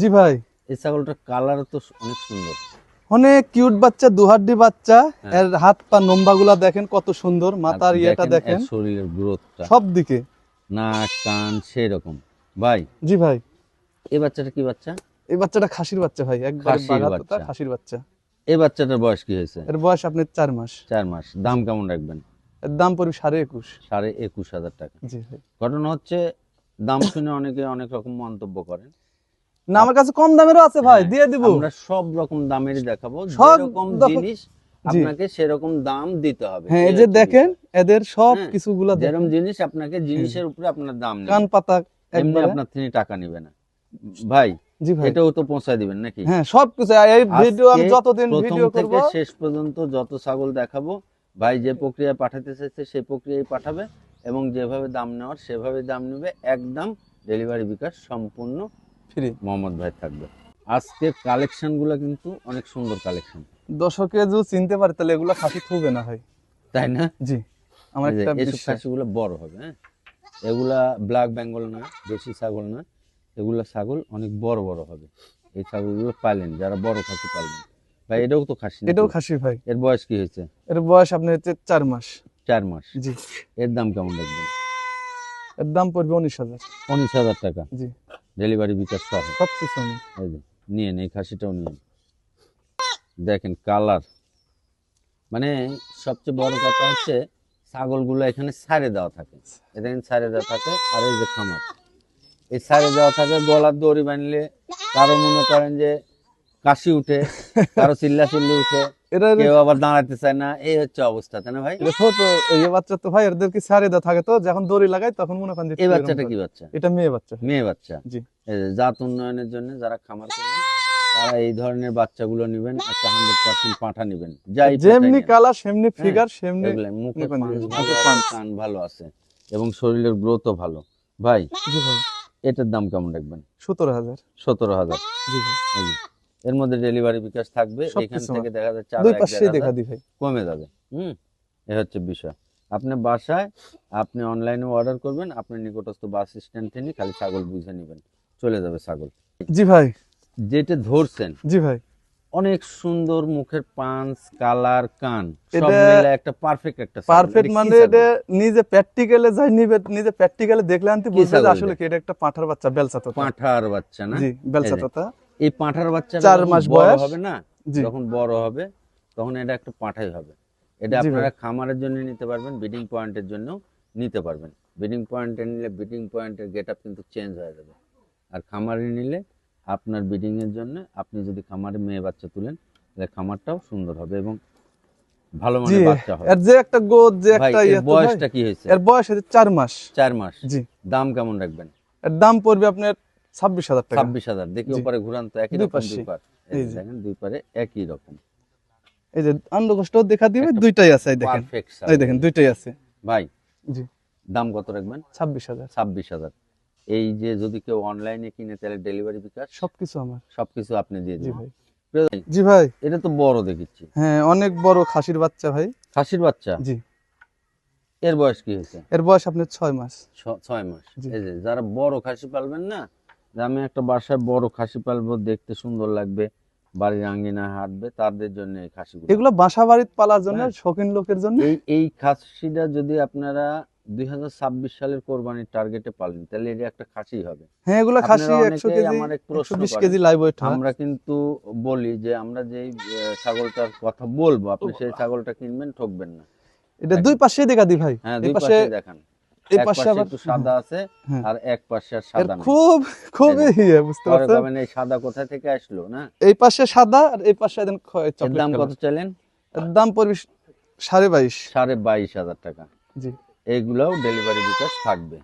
জি ভাই। এই ছাগলটার কালার তো অনেক সুন্দর। অনেক কিউট বাচ্চা দুহাড্ডি বাচ্চা। হ্যাঁ। এর হাত পা গুলা দেখেন কত সুন্দর মাথার ইয়েটা দেখেন শরীরের গ্রোথটা সব দিকে। নাক কান সেই রকম ভাই। জি ভাই। এই বাচ্চাটা কি বাচ্চা? এই বাচ্চাটা খাসির বাচ্চা ভাই একবার খাসির বাচ্চা। খাসির বাচ্চা। এই বাচ্চাটার বয়স কি হয়েছে? এর বয়স আপনার চার মাস। চার মাস। দাম কেমন রাখবেন? এর দাম পড়বে সাড়ে একুশ। সাড়ে একুশ হাজার টাকা। জি ভাই। ঘটনা হচ্ছে দাম শুনে অনেকে অনেক রকম মন্তব্য করেন। না আমার কাছে কম দামেরও আছে ভাই হ্যাঁ, দিয়ে দিব। আমরা সব রকম দামেরই দেখাবো সব জিনিস আপনাকে সেরকম দাম দিতে হবে হ্যাঁ এই যে দেখেন এদের সব হ্যাঁ, কিছু গুলা বিষয়। যেরকম জিনিস আপনাকে জিনিসের উপরে আপনার দাম কান পাতা এমনি আপনার টাকা নিবে না। ভাই জি ভাই। এটাও তো পৌঁছায় দিবেন নাকি? হ্যাঁ সব কিছু এই ভিডিও আমি যতদিন ভিডিও করব শেষ পর্যন্ত যত ছাগল দেখাবো ভাই যে প্রক্রিয়া পাঠাতে চাইছে সেই প্রক্রিয়ায় পাঠাবে এবং যেভাবে দাম নেওয়ার সেভাবে দাম নেবে একদম ডেলিভারি বিকাশ সম্পূর্ণ ফ্রি মোহাম্মদ ভাই থাকবে। আজকের কালেকশনগুলো কিন্তু অনেক সুন্দর কালেকশন। দর্শকে যদি চিনতে পারে তাহলে এগুলো খাসি থুবে না ভাই। তাই না? জি আমার একটা এসব খাসিগুলো বড় হবে হ্যাঁ? এগুলা ব্ল্যাক বেঙ্গল না দেশি ছাগল না এগুলা ছাগল অনেক বড় বড় হবে। এই ছাগলগুলো পালেন যারা বড় খাসি পালবেন ভাই এটাও তো খাসি এটাও খাসি ভাই। এর বয়স কি হয়েছে? এর বয়স আপনার হচ্ছে চার মাস। চার মাস? জি। এর দাম কেমন রাখবেন? এর দাম পড়বে উনিশ হাজার। উনিশ হাজার টাকা। জি। ডেলিভারি বিকাশ সহ। সব কিছু নিয়ে এই খাসিটাও নিয়ে দেখেন কালার। মানে সবচেয়ে বড় কথা হচ্ছে ছাগলগুলো এখানে সারে দেওয়া থাকে। এখানে ছাড়ে দেওয়া থাকে আর এই যে খামার। এই সারে দেওয়া থাকে গলার দড়ি বানলে কারও মনে করেন যে কাশি উঠে কারও চিল্লা চিল্লি উঠে এটা কেউ আবার দাঁড়াতে চায় না এই হচ্ছে অবস্থা তাই না ভাই? ছোট এই বাচ্চা তো ভাই এদের কি সারে থাকে তো? যখন দড়ি লাগাই তখন মনে করেন এই বাচ্চাটা কি বাচ্চা? এটা মেয়ে বাচ্চা। মেয়ে বাচ্চা? জি। জাত উন্নয়নের জন্য যারা খামার করবেন তারা এই ধরনের বাচ্চাগুলো নেবেন একটা হান্ড্রেড পার্সেন্ট পাঠা নেবেন যাই যেমনি। কালার সেমনি ফিগার সেমনি মুখে ভালো আছে, কান ভালো আছে এবং শরীরের গ্রোথও ভালো। ভাই এটার দাম কেমন রাখবেন? সতেরো হাজার। সতেরো হাজার। জি ভাই। এর মধ্যে ডেলিভারি বিকাশ থাকবে এখান থেকে দেখা যাচ্ছে দুই পাশেই দেখা দি ভাই। কমে যাবে। হুম এ হচ্ছে বিষয়। আপনি বাসায় আপনি অনলাইনে অর্ডার করবেন আপনি নিকটস্থ বাস স্ট্যান্ড থেকে খালি ছাগল বুঝে নেবেন। চলে যাবে ছাগল। জি ভাই। যেটা ধরছেন জি ভাই। অনেক সুন্দর মুখের পাঁচ কালার কান সব মিলে একটা পারফেক্ট একটা পারফেক্ট মানে? এটা নিজে প্র্যাকটিক্যালে যাই নিবে নিজে প্র্যাকটিক্যালে দেখলে আনতে বুঝবে যে আসলে? কি এটা একটা পাঁঠার বাচ্চা তোতা পাঁঠার বাচ্চা না? জি এই তোতা এই পাঁঠার বাচ্চা চার মাস বয়স। হবে না যখন বড় হবে তখন এটা একটা পাঁঠাই হবে। এটা আপনারা খামারের জন্য নিতে পারবেন ব্রিডিং পয়েন্টের জন্য নিতে পারবেন। ব্রিডিং পয়েন্টে নিলে ব্রিডিং পয়েন্টের গেট আপ কিন্তু চেঞ্জ হয়ে যাবে। আর খামারে নিলে আপনার ব্রিডিং এর জন্য আপনি যদি খামারে মেয়ে বাচ্চা তুলেন তাহলে খামারটাও সুন্দর হবে এবং ভালো মানের বাচ্চা হবে। এর যে একটা গোদ যে একটা এর ইয়ে বয়সটা কি হয়েছে? এর বয়স হচ্ছে চার মাস। চার মাস। জি। দাম কেমন রাখবেন? এর দাম পড়বে আপনার ছাব্বিশ হাজার টাকা। ছাব্বিশ হাজার। দেখি ওপারে ঘুরান তো একই রকম দুই পার। দেখেন দুই পারে একই রকম। এই যে দেখা দিবে দুইটাই আছে দেখেন। এই দেখেন দুইটাই আছে। ভাই জি। দাম কত রাখবেন? ছাব্বিশ হাজার। ছাব্বিশ হাজার। এই যে যদি কেউ অনলাইনে কিনে তাহলে ডেলিভারি বিকাশ? সবকিছু আমার। সবকিছু আপনি দিয়ে দিবেন জি ভাই। এটা তো বড় দেখিচ্ছি। হ্যাঁ অনেক বড় খাসির বাচ্চা ভাই। খাসির বাচ্চা? জি। এর বয়স কি হয়েছে? এর বয়স আপনার ছয় মাস। ছয় মাস। এই যে যারা বড় খাসি পালবেন না যে আমি একটা বাসায় বড় খাসি পালবো দেখতে সুন্দর লাগবে বাড়ির আঙ্গিনা হাঁটবে তাদের জন্য এই খাসিগুলো। এগুলো বাসা বাড়িতে পালার জন্য হ্যাঁ। শৌখিন লোকের জন্য? এই এই খাসিটা যদি আপনারা দুই সালের কোরবানির টার্গেটে পালেন তাহলে এটা একটা খাসি হবে। হ্যাঁ এগুলো খাসি একশো কেজি আমার এক একশো প্রশ্ন কেজি লাইভ আমরা কিন্তু বলি যে আমরা যেই ছাগলটার কথা বলব আপনি সেই ছাগলটা কিনবেন ঠকবেন না। এটা দুই পাশে দেখা দি ভাই। হ্যাঁ দুই পাশে দেখান। এই পাশে একটু সাদা আছে হ্যাঁ। আর এক পাশে সাদা খুব খুবই ইয়ে বুঝতে পরে পারছেন? এই সাদা কোথা থেকে আসলো না? এই পাশে সাদা আর এই পাশে দেন চকলেট দাম কত। চাইলেন? দাম পড়বে সাড়ে বাইশ। সাড়ে বাইশ হাজার টাকা। জি। এইগুলাও ডেলিভারি বিকাশ থাকবে।